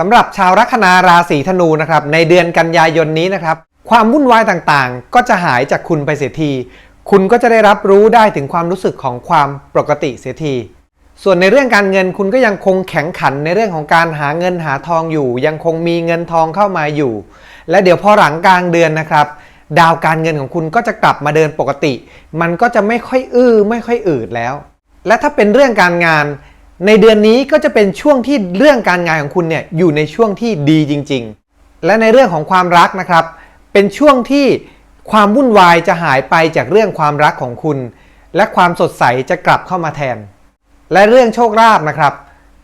สำหรับชาวลัคนาราศีธนูนะครับในเดือนกันยายนนี้นะครับ ความวุ่นวายต่างๆ ก็จะหายจากคุณไปเสียที คุณก็จะได้รับรู้ได้ถึงความรู้สึกของความปกติเสียที ส่วนในเรื่องการเงินคุณก็ยังคงแข็งขันในเรื่องของการหาเงินหาทองอยู่ ยังคงมีเงินทองเข้ามาอยู่ และเดี๋ยวพอหลังกลางเดือนนะครับดาวการเงินของคุณก็จะกลับมาเดินปกติ มันก็จะไม่ค่อยอื้อไม่ค่อยอืดแล้ว และถ้าเป็นเรื่องการงาน ในเดือนนี้ก็จะเป็นช่วงที่เรื่องการงานของคุณเนี่ยอยู่ในช่วงที่ดีจริง ๆ และในเรื่องของความรักนะครับ เป็นช่วงที่ความวุ่นวายจะหายไปจากเรื่องความรักของคุณ และความสดใสจะกลับเข้ามาแทน และเรื่องโชคลาภนะครับ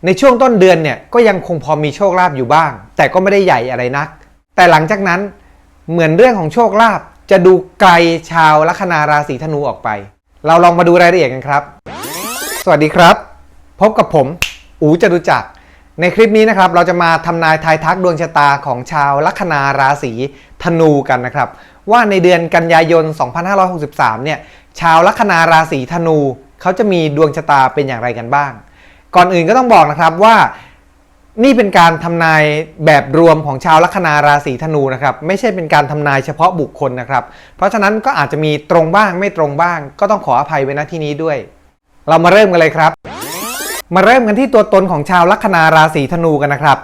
ในช่วงต้นเดือนเนี่ยก็ยังคงพอมีโชคลาภอยู่บ้าง แต่ก็ไม่ได้ใหญ่อะไรนัก แต่หลังจากนั้นเหมือนเรื่องของโชคลาภจะดูไกลชาวลัคนาราศีธนูออกไป เราลองมาดูรายละเอียดกันครับ สวัสดีครับ พบกับผม อูจตุจักร ในคลิปนี้นะครับ เราจะมาทำนายทายทักดวงชะตาของชาวลัคนาราศีธนูกันนะครับ ว่าในเดือนกันยายน 2563 เนี่ย ชาวลัคนาราศีธนู เขาจะมีดวงชะตาเป็นอย่างไรกันบ้าง ก่อนอื่นก็ต้องบอกนะครับว่า นี่เป็นการทำนายแบบรวมของชาวลัคนาราศีธนูนะครับ ไม่ใช่เป็นการทำนายเฉพาะบุคคลนะครับ เพราะฉะนั้นก็อาจจะมีตรงบ้างไม่ตรงบ้าง ก็ต้องขออภัยไว้ณที่นี้ด้วย เรามาเริ่มกันเลยครับ มาเริ่มกันที่ตัวตนของชาวลัคนาราศีธนูกันนะครับ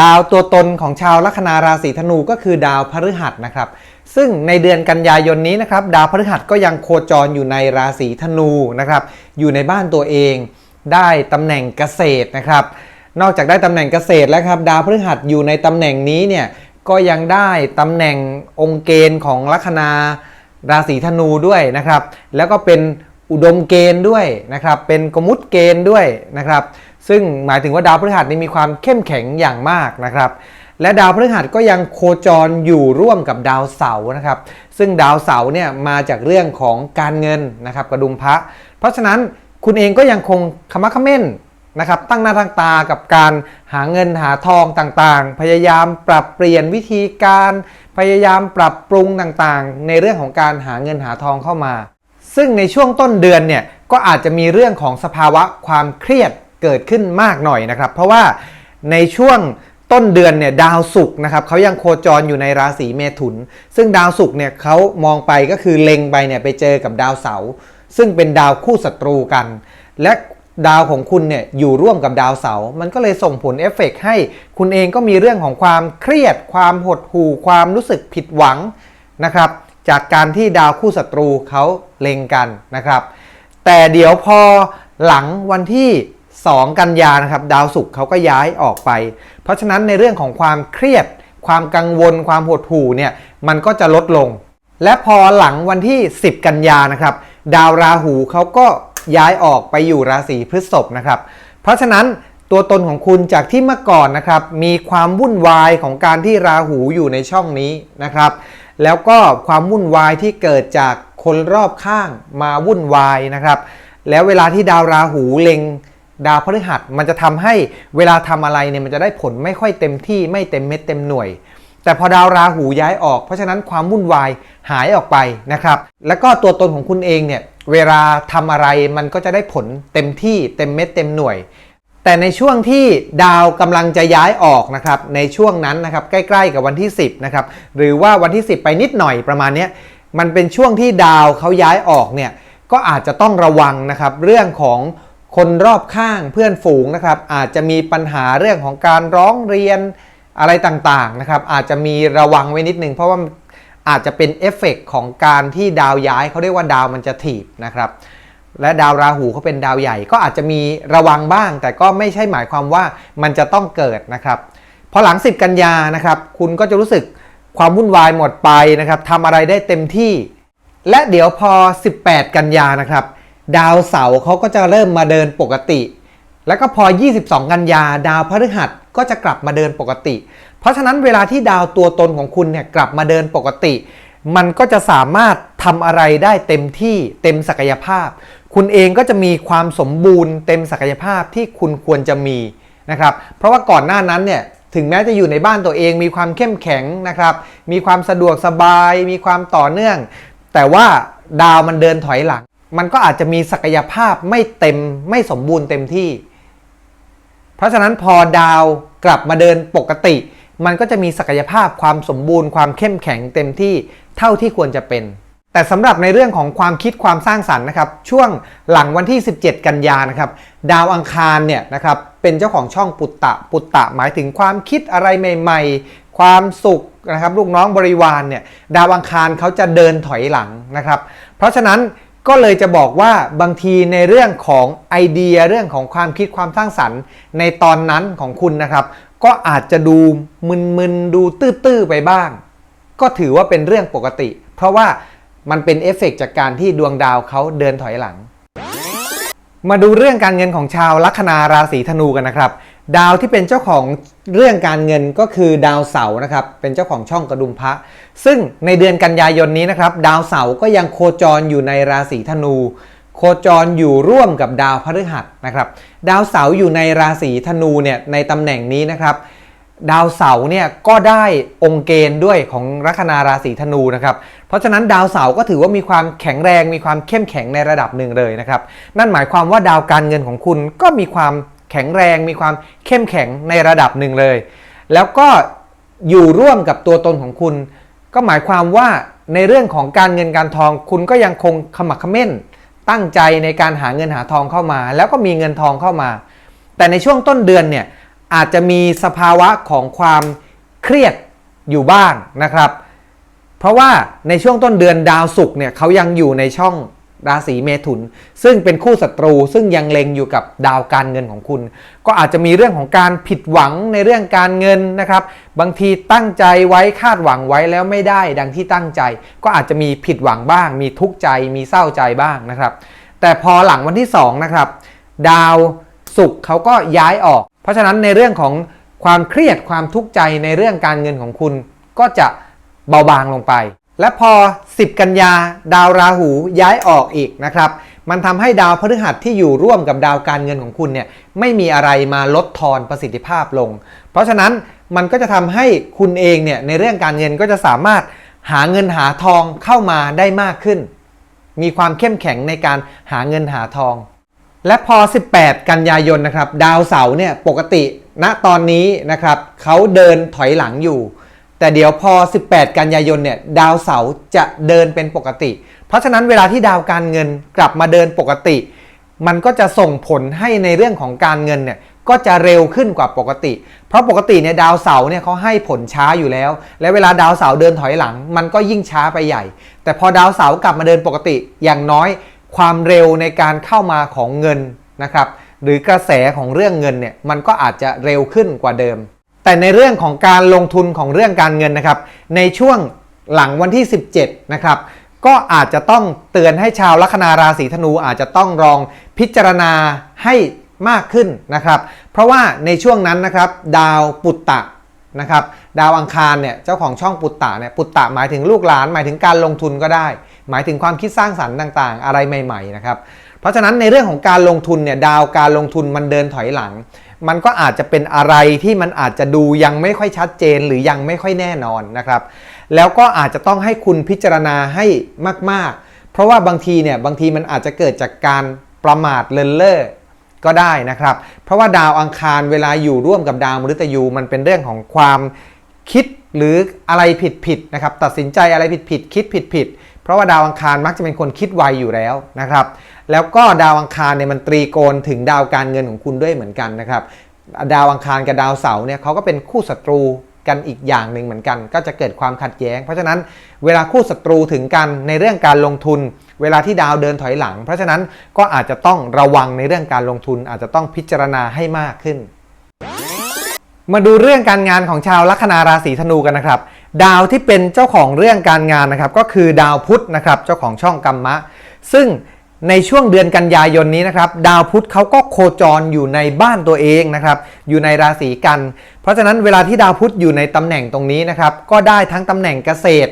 ดาวตัวตนของชาวลัคนาราศีธนูก็คือดาวพฤหัสนะครับ ซึ่งในเดือนกันยายนนี้นะครับดาวพฤหัสก็ยังโคจรอยู่ในราศีธนูนะครับอยู่ในบ้านตัวเอง ได้ตำแหน่งเกษตรนะครับ นอกจากได้ตำแหน่งเกษตรแล้วครับ ดาวพฤหัสอยู่ในตำแหน่งนี้เนี่ยก็ยังได้ตำแหน่งองค์เกณฑ์ของลัคนาราศีธนูด้วยนะครับ แล้วก็เป็น อุดมเกณฑ์ด้วยนะครับ เป็นกมุตเกณฑ์ด้วยนะครับ ซึ่งหมายถึงว่าดาวพฤหัสนี่มีความเข้มแข็งอย่างมากนะครับ และดาวพฤหัสก็ยังโคจรอยู่ร่วมกับดาวเสาร์นะครับ ซึ่งดาวเสาร์เนี่ยมาจากเรื่องของการเงินนะครับกระดุมพระ เพราะฉะนั้นคุณเองก็ยังคงขมักขม้นนะครับตั้งหน้าตั้งตากับการหาเงินหาทองต่างๆ พยายามปรับเปลี่ยนวิธีการ พยายามปรับปรุงต่างๆ ในเรื่องของการหาเงินหาทองเข้ามา ซึ่งในช่วงต้นเดือนเนี่ยก็อาจจะมีเรื่องของสภาวะความเครียดเกิดขึ้นมากหน่อยนะครับ เพราะว่าในช่วงต้นเดือนเนี่ยดาวศุกร์นะครับเขายังโคจรอยู่ในราศีเมถุน ซึ่งดาวศุกร์เนี่ยเขามองไปก็คือเล็งไปเนี่ยไปเจอกับดาวเสาร์ซึ่งเป็นดาวคู่ศัตรูกัน และดาวของคุณเนี่ยอยู่ร่วมกับดาวเสาร์มันก็เลยส่งผลเอฟเฟกต์ให้คุณเองก็มีเรื่องของความเครียด ความหดหู่ ความรู้สึกผิดหวังนะครับ จากการที่ดาวคู่ศัตรูเขาเล็งกันนะครับ แต่เดี๋ยวพอหลังวันที่ 2 กันยานะครับดาวศุกร์เขาก็ย้ายออกไป เพราะฉะนั้นในเรื่องของความเครียด ความกังวล ความหดหู่เนี่ยมันก็จะลดลง และพอหลังวันที่ 10 กันยานะครับดาวราหูเขาก็ย้ายออกไปอยู่ราศีพฤษภนะครับ เพราะฉะนั้นตัวตนของคุณจากที่เมื่อก่อนนะครับ มีความวุ่นวายของการที่ราหูอยู่ในช่องนี้นะครับ แล้วก็ความวุ่นวายที่เกิดจากคนรอบข้างมาวุ่นวายนะครับ แล้วเวลาที่ดาวราหูเล็งดาวพฤหัสมันจะทำให้เวลาทำอะไรเนี่ยมันจะได้ผลไม่ค่อยเต็มที่ไม่เต็มเม็ดเต็มหน่วย แต่พอดาวราหูย้ายออก เพราะฉะนั้นความวุ่นวายหายออกไปนะครับ แล้วก็ตัวตนของคุณเองเนี่ยเวลาทำอะไรมันก็จะได้ผลเต็มที่เต็มเม็ดเต็มหน่วย แต่ในช่วงที่ดาวกำลังจะย้ายออกนะครับในช่วงนั้นนะครับใกล้ๆกับวันที่ 10นะครับหรือว่าวันที่ 10 ไปนิดหน่อยประมาณนี้มันเป็นช่วงที่ดาวเขาย้ายออกเนี่ยก็อาจจะต้องระวังนะครับเรื่องของคนรอบข้างเพื่อนฝูงนะครับอาจจะมีปัญหาเรื่องของการร้องเรียนอะไรต่างๆนะครับอาจจะมีระวังไว้นิดนึงเพราะว่าอาจจะเป็นเอฟเฟกต์ของการที่ดาวย้ายเขาเรียกว่าดาวมันจะถีบนะครับ และดาวราหูเขาเป็นดาวใหญ่ก็อาจจะมีระวังบ้าง แต่ก็ไม่ใช่หมายความว่ามันจะต้องเกิดนะครับพอหลัง 10 กันยานะครับ คุณก็จะรู้สึกความวุ่นวายหมดไปนะครับทำอะไรได้เต็มที่ และเดี๋ยวพอ 18 กันยานะครับ ดาวเสาร์เขาก็จะเริ่มมาเดินปกติ แล้วก็พอ 22 กันยา ดาวพฤหัสก็จะกลับมาเดินปกติ เพราะฉะนั้นเวลาที่ดาวตัวตนของคุณเนี่ยกลับมาเดินปกติ มันก็จะสามารถทำอะไรได้เต็มที่เต็มศักยภาพ คุณเองก็จะมีความสมบูรณ์เต็มศักยภาพที่คุณควรจะมีนะครับเพราะว่าก่อนหน้านั้นเนี่ยถึงแม้จะอยู่ในบ้านตัวเอง มีความเข้มแข็งนะครับมีความสะดวกสบาย มีความต่อเนื่อง แต่ว่าดาวมันเดินถอยหลัง มันก็อาจจะมีศักยภาพไม่เต็มไม่สมบูรณ์เต็มที่ เพราะฉะนั้นพอดาวกลับมาเดินปกติ มันก็จะมีศักยภาพความสมบูรณ์ความเข้มแข็งเต็มที่เท่าที่ควรจะเป็น แต่สำหรับในเรื่องของความคิดความสร้างสรรค์นะครับ ช่วงหลังวันที่ 17 กันยานะครับ ดาวอังคารเนี่ยนะครับเป็นเจ้าของช่องปุตตะ ปุตตะหมายถึงความคิดอะไรใหม่ ๆ ความสุขนะครับลูกน้องบริวารเนี่ยดาวอังคารเขาจะเดินถอยหลังนะครับ เพราะฉะนั้นก็เลยจะบอกว่าบางทีในเรื่องของไอเดียเรื่องของความคิดความสร้างสรรค์ ในตอนนั้นของคุณนะครับ ก็อาจจะดูมึนๆดูตื้อๆไปบ้าง ก็ถือว่าเป็นเรื่องปกติ เพราะว่า มันเป็นเอฟเฟกต์จากการที่ดวงดาวเขาเดินถอยหลัง มาดูเรื่องการเงินของชาวลัคนาราศีธนูกันนะครับ ดาวที่เป็นเจ้าของเรื่องการเงินก็คือดาวเสาร์นะครับ เป็นเจ้าของช่องกระดุมพระ ซึ่งในเดือนกันยายนนี้นะครับ ดาวเสาร์ก็ยังโคจรอยู่ในราศีธนู โคจรอยู่ร่วมกับดาวพฤหัสนะครับ ดาวเสาร์อยู่ในราศีธนูเนี่ยในตำแหน่งนี้นะครับ ดาวเสาร์เนี่ยก็ได้องค์เกณฑ์ด้วยของลัคนาราศีธนูนะครับ เพราะฉะนั้นดาวเสาร์ก็ถือว่ามีความแข็งแรงมีความเข้มแข็งในระดับหนึ่งเลยนะครับ นั่นหมายความว่าดาวการเงินของคุณก็มีความแข็งแรง มีความเข้มแข็งในระดับหนึ่งเลย แล้วก็อยู่ร่วมกับตัวตนของคุณ ก็หมายความว่าในเรื่องของการเงินการทอง คุณก็ยังคงขมักขม้น ตั้งใจในการหาเงินหาทองเข้ามา แล้วก็มีเงินทองเข้ามา แต่ในช่วงต้นเดือนเนี่ย อาจจะมีสภาวะของความเครียดอยู่บ้างนะครับ เพราะว่าในช่วงต้นเดือนดาวศุกร์เนี่ยเขายังอยู่ในช่องราศีเมถุน ซึ่งเป็นคู่ศัตรูซึ่งยังเล็งอยู่กับดาวการเงินของคุณ ก็อาจจะมีเรื่องของการผิดหวังในเรื่องการเงินนะครับ บางทีตั้งใจไว้คาดหวังไว้แล้วไม่ได้ ดังที่ตั้งใจ ก็อาจจะมีผิดหวังบ้าง มีทุกข์ใจ มีเศร้าใจบ้างนะครับ แต่พอหลังวันที่2นะครับดาวศุกร์เขาก็ย้ายออก เพราะฉะนั้นในเรื่องของความเครียดความทุกข์ใจในเรื่องการเงินของคุณก็จะเบาบางลงไป และพอ 10 กันยาดาวราหูย้ายออกอีกนะครับ มันทำให้ดาวพฤหัสที่อยู่ร่วมกับดาวการเงินของคุณเนี่ยไม่มีอะไรมาลดทอนประสิทธิภาพลง เพราะฉะนั้นมันก็จะทำให้คุณเองเนี่ยในเรื่องการเงินก็จะสามารถหาเงินหาทองเข้ามาได้มากขึ้น มีความเข้มแข็งในการหาเงินหาทอง และพอ 18 กันยายนนะครับดาวเสาร์เนี่ยปกติณตอนนี้นะครับเขาเดินถอยหลังอยู่ แต่เดี๋ยวพอ 18 กันยายนเนี่ยดาวเสาร์จะเดินเป็นปกติ เพราะฉะนั้นเวลาที่ดาวการเงินกลับมาเดินปกติ มันก็จะส่งผลให้ในเรื่องของการเงินเนี่ยก็จะเร็วขึ้นกว่าปกติ เพราะปกติเนี่ยดาวเสาร์เนี่ยเขาให้ผลช้าอยู่แล้ว และเวลาดาวเสาร์เดินถอยหลัง มันก็ยิ่งช้าไปใหญ่ แต่พอดาวเสาร์กลับมาเดินปกติอย่างน้อย ความเร็วในการเข้ามาของเงินนะครับ หรือกระแสของเรื่องเงินเนี่ยมันก็อาจจะเร็วขึ้นกว่าเดิม แต่ในเรื่องของการลงทุนของเรื่องการเงินนะครับ ในช่วงหลังวันที่ 17 นะครับ ก็อาจจะต้องเตือนให้ชาวลัคนาราศีธนูอาจจะต้องลองพิจารณาให้มากขึ้นนะครับ เพราะว่าในช่วงนั้นนะครับ ดาวปุตตะนะครับ ดาวอังคารเนี่ยเจ้าของช่องปุตตะเนี่ยปุตตะหมายถึงลูกหลานหมายถึงการลงทุนก็ได้ หมายถึงความคิดสร้างสรรค์ต่างๆ อะไรใหม่ๆนะครับเพราะฉะนั้นในเรื่องของการลงทุนเนี่ยดาวการลงทุนมันเดินถอยหลัง มันก็อาจจะเป็นอะไรที่มันอาจจะดูยังไม่ค่อยชัดเจนหรือยังไม่ค่อยแน่นอนนะครับแล้วก็อาจจะต้องให้คุณพิจารณาให้มากๆ เพราะว่าบางทีเนี่ยบางทีมันอาจจะเกิดจากการประมาทเลินเล่อก็ได้นะครับ เพราะว่าดาวอังคารเวลาอยู่ร่วมกับดาวมฤตยูมันเป็นเรื่องของความคิดหรืออะไรผิดๆนะครับ ตัดสินใจอะไรผิดๆคิดผิดๆ เพราะว่าดาวอังคารมักจะเป็นคนคิดไวอยู่แล้วนะครับ แล้วก็ดาวอังคารเนี่ยมันตรีโกณถึงดาวการเงินของคุณด้วยเหมือนกันนะครับ ดาวอังคารกับดาวเสาร์เนี่ยเขาก็เป็นคู่ศัตรูกันอีกอย่างหนึ่งเหมือนกัน ก็จะเกิดความขัดแย้ง เพราะฉะนั้นเวลาคู่ศัตรูถึงกันในเรื่องการลงทุน เวลาที่ดาวเดินถอยหลัง เพราะฉะนั้นก็อาจจะต้องระวังในเรื่องการลงทุน อาจจะต้องพิจารณาให้มากขึ้น มาดูเรื่องการงานของชาวลัคนาราศีธนูกันนะครับ ดาวที่เป็นเจ้าของเรื่องการงานนะครับ ก็คือดาวพุธนะครับเจ้าของช่องกัมมะ ซึ่งในช่วงเดือนกันยายนนี้นะครับ ดาวพุธเขาก็โคจรอยู่ในบ้านตัวเองนะครับ อยู่ในราศีกัน เพราะฉะนั้นเวลาที่ดาวพุธอยู่ในตำแหน่งตรงนี้นะครับ ก็ได้ทั้งตำแหน่งเกษตร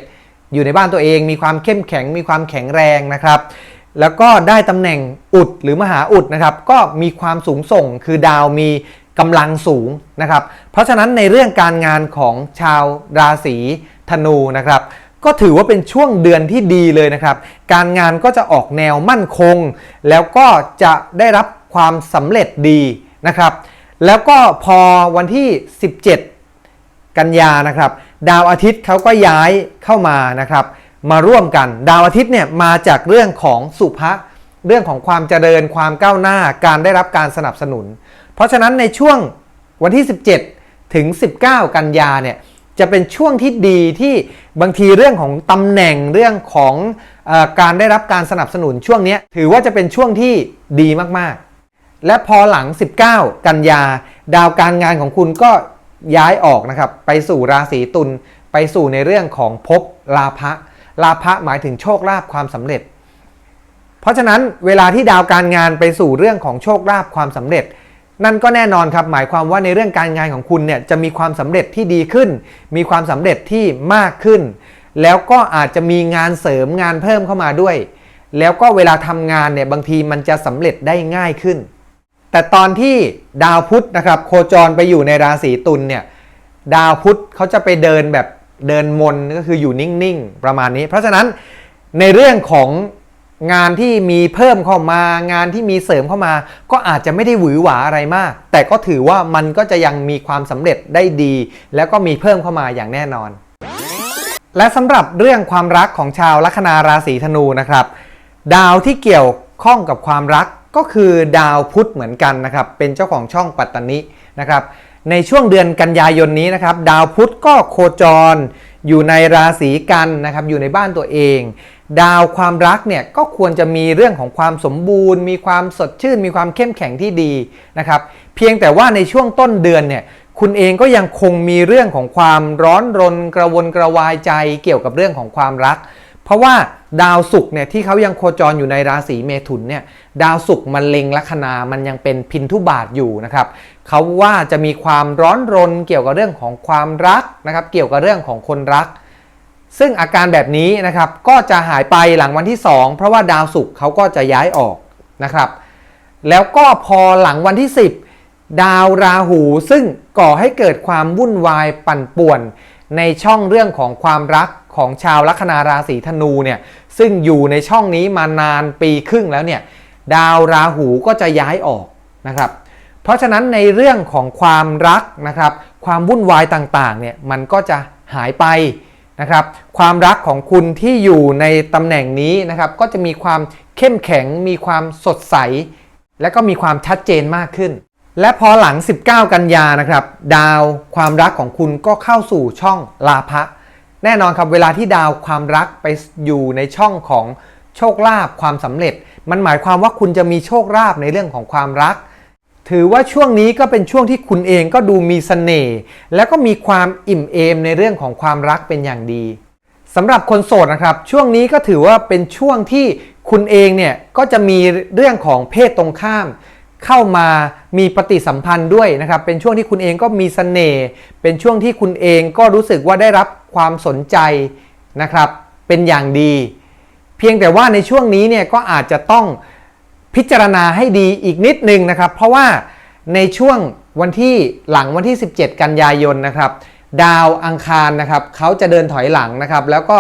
อยู่ในบ้านตัวเอง มีความเข้มแข็ง มีความแข็งแรงนะครับ แล้วก็ได้ตำแหน่งอุดหรือมหาอุดนะครับ ก็มีความสูงส่ง คือดาวมี กำลังสูงนะครับ เพราะฉะนั้นในเรื่องการงานของชาวราศีธนูนะครับก็ถือว่าเป็นช่วงเดือนที่ดีเลยนะครับ การงานก็จะออกแนวมั่นคง แล้วก็จะได้รับความสำเร็จดีนะครับ แล้วก็พอวันที่ 17 กันยานะครับ ดาวอาทิตย์เขาก็ย้ายเข้ามานะครับ มาร่วมกัน ดาวอาทิตย์เนี่ยมาจากเรื่องของสุภะเรื่องของความเจริญความก้าวหน้า การได้รับการสนับสนุน เพราะฉะนั้นในช่วงวันที่ 17 ถึง 19 กันยาเนี่ยจะเป็นช่วงที่ดีที่บางทีเรื่องของตำแหน่งเรื่องของอการได้รับการสนับสนุนช่วงนี้ถือว่าจะเป็นช่วงที่ดีมากๆ และพอหลัง 19 กันยา ดาวการงานของคุณก็ย้ายออกนะครับไปสู่ราศีตุลไปสู่ในเรื่องของภพลาภะลาภะหมายถึงโชคลาภความสำเร็จ เพราะฉะนั้นเวลาที่ดาวการงานไปสู่เรื่องของโชคลาภความสำเร็จ นั่นก็แน่นอนครับหมายความว่าในเรื่องการงานของคุณเนี่ยจะมีความสำเร็จที่ดีขึ้น มีความสำเร็จที่มากขึ้น แล้วก็อาจจะมีงานเสริมงานเพิ่มเข้ามาด้วย แล้วก็เวลาทำงานเนี่ยบางทีมันจะสำเร็จได้ง่ายขึ้น แต่ตอนที่ดาวพุธนะครับโคจรไปอยู่ในราศีตุลเนี่ยดาวพุธเขาจะไปเดินแบบเดินมนก็คืออยู่นิ่งๆประมาณนี้ เพราะฉะนั้นในเรื่องของ งานที่มีเพิ่มเข้ามา งานที่มีเสริมเข้ามา ก็อาจจะไม่ได้หวือหวาอะไรมาก แต่ก็ถือว่ามันก็จะยังมีความสำเร็จได้ดี แล้วก็มีเพิ่มเข้ามาอย่างแน่นอน และสำหรับเรื่องความรักของชาวลัคนาราศีธนูนะครับ ดาวที่เกี่ยวข้องกับความรักก็คือดาวพุธเหมือนกันนะครับ เป็นเจ้าของช่องปัตตานินะครับ ในช่วงเดือนกันยายนนี้นะครับ ดาวพุธก็โคจร อยู่ในราศีกันนะครับอยู่ในบ้านตัวเอง ดาวความรักเนี่ยก็ควรจะมีเรื่องของความสมบูรณ์ มีความสดชื่น มีความเข้มแข็งที่ดีนะครับเพียงแต่ว่าในช่วงต้นเดือนเนี่ยคุณเองก็ยังคงมีเรื่องของความร้อนรนกระวนกระวายใจเกี่ยวกับเรื่องของความรัก ราะว่าดาวศุกร์เนี่ยที่เขายังโคจรอยู่ในราศีเมถุนเนี่ยดาวศุกร์มันเล็งลัคนามันยังเป็นพินทุบาทอยู่นะครับเขาว่าจะมีความร้อนรนเกี่ยวกับเรื่องของความรักนะครับเกี่ยวกับเรื่องของคนรัก ซึ่งอาการแบบนี้นะครับก็จะหายไปหลังวันที่ 2 เพราะว่าดาวศุกร์เขาก็จะย้ายออกนะครับแล้วก็พอหลังวันที่ 10 ดาวราหูซึ่งก่อให้เกิดความวุ่นวายปั่นป่วนในช่องเรื่องของความรัก ของชาวลัคนาราศีธนูเนี่ยซึ่งอยู่ในช่องนี้มานานปีครึ่งแล้วเนี่ยดาวราหูก็จะย้ายออกนะครับเพราะฉะนั้นในเรื่องของความรักนะครับความวุ่นวายต่างๆเนี่ยมันก็จะหายไปนะครับความรักของคุณที่อยู่ในตำแหน่งนี้นะครับก็จะมีความเข้มแข็งมีความสดใส และก็มีความชัดเจนมากขึ้น และพอหลัง 19 กันยานะครับ ดาวความรักของคุณก็เข้าสู่ช่องลาภะ แน่นอนครับเวลาที่ดาวความรักไปอยู่ในช่องของโชคลาภความสำเร็จ มันหมายความว่าคุณจะมีโชคลาภในเรื่องของความรัก ถือว่าช่วงนี้ก็เป็นช่วงที่คุณเองก็ดูมีเสน่ห์แล้วก็มีความอิ่มเอมในเรื่องของความรักเป็นอย่างดีสำหรับคนโสดนะครับ ช่วงนี้ก็ถือว่าเป็นช่วงที่คุณเองเนี่ยก็จะมีเรื่องของเพศตรงข้าม เข้ามามีปฏิสัมพันธ์ด้วยนะครับ เป็นช่วงที่คุณเองก็มีเสน่ห์เป็นช่วงที่คุณเองก็รู้สึกว่าได้รับความสนใจนะครับ เป็นอย่างดี เพียงแต่ว่าในช่วงนี้เนี่ยก็อาจจะต้องพิจารณาให้ดีอีกนิดนึงนะครับ เพราะว่าในช่วงวันที่หลังวันที่ 17 กันยายนนะครับ ดาวอังคารนะครับเขาจะเดินถอยหลังนะครับ แล้วก็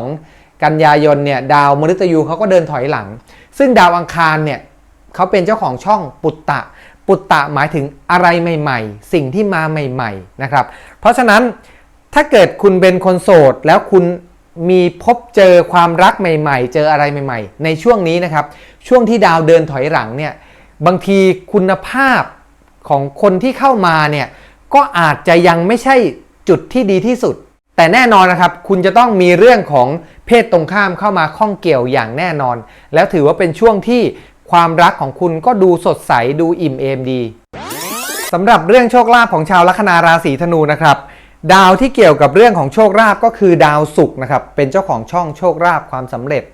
22 กันยายนเนี่ยดาวมฤตยูเขาก็เดินถอยหลัง ซึ่งดาวอังคารเนี่ย เขาเป็นเจ้าของช่องปุตตะ ปุตตะหมายถึงอะไรใหม่ ๆ สิ่งที่มาใหม่ ๆ นะครับ เพราะฉะนั้นถ้าเกิดคุณเป็นคนโสด แล้วคุณมีพบเจอความรักใหม่ ๆ เจออะไรใหม่ ๆ ในช่วงนี้นะครับ ช่วงที่ดาวเดินถอยหลังเนี่ย บางทีคุณภาพของคนที่เข้ามาเนี่ย ก็อาจจะยังไม่ใช่จุดที่ดีที่สุด แต่แน่นอนนะครับ คุณจะต้องมีเรื่องของเพศตรงข้ามเข้ามาข้องเกี่ยวอย่างแน่นอน แล้วถือว่าเป็นช่วงที่ ความรักของคุณก็ดูสดใสดูอิ่มเอมดีสำหรับเรื่องโชคลาภของชาวลัคนาราศีธนูนะครับ ดาวที่เกี่ยวกับเรื่องของโชคลาภก็คือดาวศุกร์นะครับเป็นเจ้าของช่องโชคลาภความสำเร็จ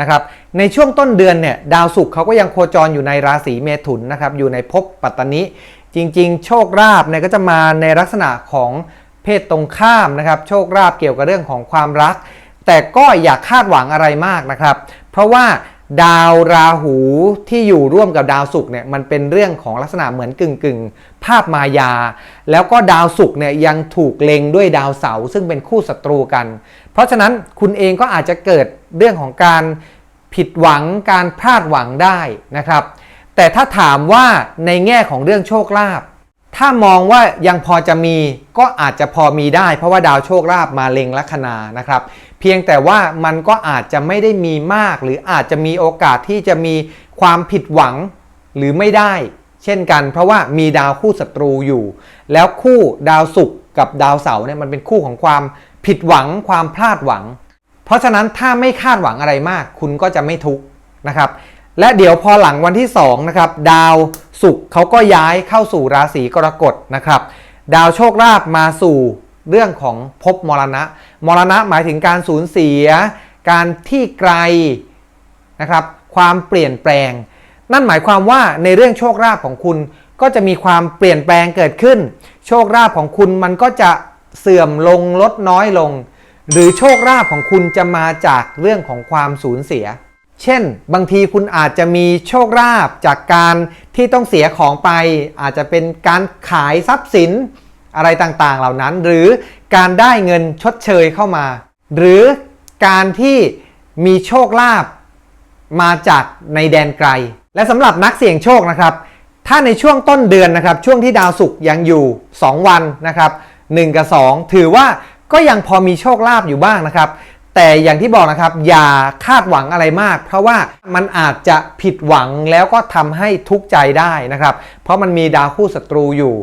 นะครับในช่วงต้นเดือนเนี่ยดาวศุกร์เขาก็ยังโคจรอยู่ในราศีเมถุนนะครับอยู่ในภพปัตตนิจริงๆ โชคลาภเนี่ยก็จะมาในลักษณะของเพศตรงข้ามนะครับโชคลาภเกี่ยวกับเรื่องของความรัก แต่ก็อย่าคาดหวังอะไรมากนะครับ เพราะว่า ดาวราหูที่อยู่ร่วมกับดาวศุกร์เนี่ยมันเป็นเรื่องของลักษณะเหมือนกึ่งกึ่งๆภาพมายา แล้วก็ดาวศุกร์เนี่ยยังถูกเล็งด้วยดาวเสาร์ซึ่งเป็นคู่ศัตรูกัน เพราะฉะนั้นคุณเองก็อาจจะเกิดเรื่องของการผิดหวังการพลาดหวังได้นะครับ แต่ถ้าถามว่าในแง่ของเรื่องโชคลาภ ถ้ามองว่ายังพอจะมีก็อาจจะพอมีได้ เพราะว่าดาวโชคลาภมาเล็งลัคนานะครับ เพียงแต่ว่ามันก็อาจจะไม่ได้มีมาก หรืออาจจะมีโอกาสที่จะมีความผิดหวังหรือไม่ได้ เช่นกัน เพราะว่ามีดาวคู่ศัตรูอยู่ แล้วคู่ดาวศุกร์กับดาวเสาร์เนี่ยมันเป็นคู่ของความผิดหวังความพลาดหวัง เพราะฉะนั้นถ้าไม่คาดหวังอะไรมาก คุณก็จะไม่ทุกข์นะครับ และเดี๋ยวพอหลังวันที่2นะครับดาวศุกร์เขาก็ย้ายเข้าสู่ราศีกรกฎนะครับ ดาวโชคลาภมาสู่เรื่องของภพมรณะ มรณะหมายถึงการสูญเสีย การที่ไกลนะครับความเปลี่ยนแปลง นั่นหมายความว่าในเรื่องโชคลาภของคุณก็จะมีความเปลี่ยนแปลงเกิดขึ้น โชคลาภของคุณมันก็จะเสื่อมลงลดน้อยลง หรือโชคลาภของคุณจะมาจากเรื่องของความสูญเสีย เช่น บางทีคุณอาจจะมีโชคลาภจากการที่ต้องเสียของไป อาจจะเป็นการขายทรัพย์สินอะไรต่างๆ เหล่านั้น หรือการได้เงินชดเชยเข้ามา หรือการที่มีโชคลาภมาจากในแดนไกล และสำหรับนักเสี่ยงโชคนะครับ ถ้าในช่วงต้นเดือนนะครับ ช่วงที่ดาวศุกร์ยังอยู่ 2 วันนะครับ 1 กับ 2 ถือว่าก็ยังพอมีโชคลาภอยู่บ้างนะครับ แต่อย่างที่บอกนะครับ อย่าคาดหวังอะไรมาก เพราะว่ามันอาจจะผิดหวังแล้วก็ทำให้ทุกข์ใจได้นะครับ เพราะมันมีดาวคู่ศัตรูอยู่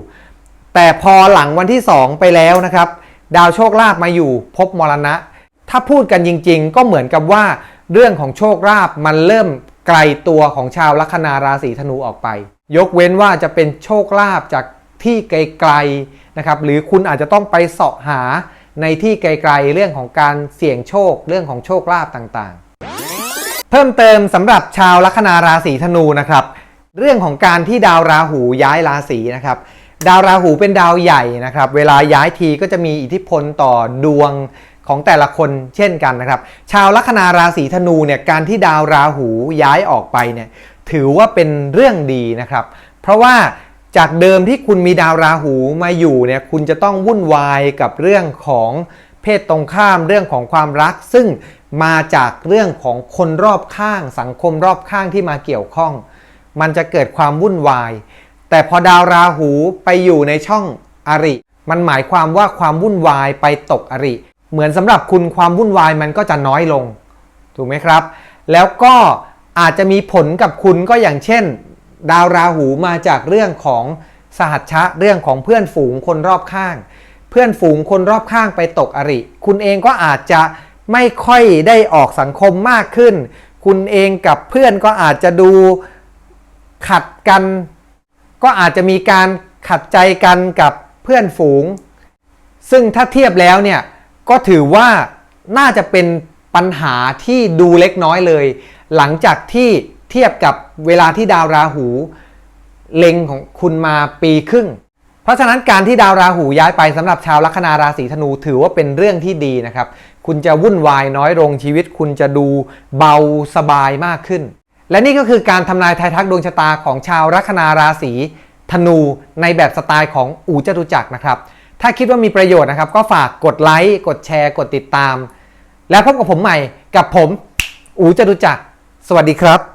แต่พอหลังวันที่ 2 ไปแล้วนะครับ ดาวโชคลาภมาอยู่พบมรณะ ถ้าพูดกันจริง ๆ ก็เหมือนกับว่า เรื่องของโชคลาภมันเริ่มไกลตัวของชาวลัคนาราศีธนูออกไป ยกเว้นว่าจะเป็นโชคลาภจากที่ไกลๆนะครับหรือคุณอาจจะต้องไปเสาะหา ในที่ไกลๆเรื่องของการเสี่ยงโชคเรื่องของโชคลาภต่างๆ เพิ่มเติมสำหรับชาวลัคนาราศีธนูนะครับ เรื่องของการที่ดาวราหูย้ายราศีนะครับ ดาวราหูเป็นดาวใหญ่นะครับ เวลาย้ายทีก็จะมีอิทธิพลต่อดวงของแต่ละคนเช่นกันนะครับ ชาวลัคนาราศีธนูเนี่ยการที่ดาวราหูย้ายออกไปเนี่ยถือว่าเป็นเรื่องดีนะครับ เพราะว่า จากเดิมที่คุณมีดาวราหูมาอยู่เนี่ยคุณจะต้องวุ่นวายกับเรื่องของเพศตรงข้ามเรื่องของความรัก ซึ่งมาจากเรื่องของคนรอบข้าง สังคมรอบข้างที่มาเกี่ยวข้อง มันจะเกิดความวุ่นวาย แต่พอดาวราหูไปอยู่ในช่องอริ มันหมายความว่าความวุ่นวายไปตกอริ เหมือนสำหรับคุณความวุ่นวายมันก็จะน้อยลง ถูกไหมครับ แล้วก็อาจจะมีผลกับคุณก็อย่างเช่น ดาวราหูมาจากเรื่องของสหัชชะเรื่องของเพื่อนฝูงคนรอบข้าง เพื่อนฝูงคนรอบข้างไปตกอริ คุณเองก็อาจจะไม่ค่อยได้ออกสังคมมากขึ้น คุณเองกับเพื่อนก็อาจจะดูขัดกัน ก็อาจจะมีการขัดใจกันกับเพื่อนฝูง ซึ่งถ้าเทียบแล้วเนี่ยก็ถือว่าน่าจะเป็นปัญหาที่ดูเล็กน้อยเลย หลังจากที่ เทียบกับเวลาที่ดาวราหูเล็งของคุณมาปีครึ่ง เพราะฉะนั้นการที่ดาวราหูย้ายไปสำหรับชาวลัคนาราศีธนูถือว่าเป็นเรื่องที่ดีนะครับ คุณจะวุ่นวายน้อยลงชีวิต คุณจะดูเบาสบายมากขึ้น และนี่ก็คือการทำนายทายทักดวงชะตาของชาวลัคนาราศีธนูในแบบสไตล์ของอูจตุจักรนะครับ ถ้าคิดว่ามีประโยชน์นะครับ ก็ฝากกดไลค์กดแชร์กดติดตาม แล้วพบกับผมใหม่กับผม อูจตุจักร สวัสดีครับ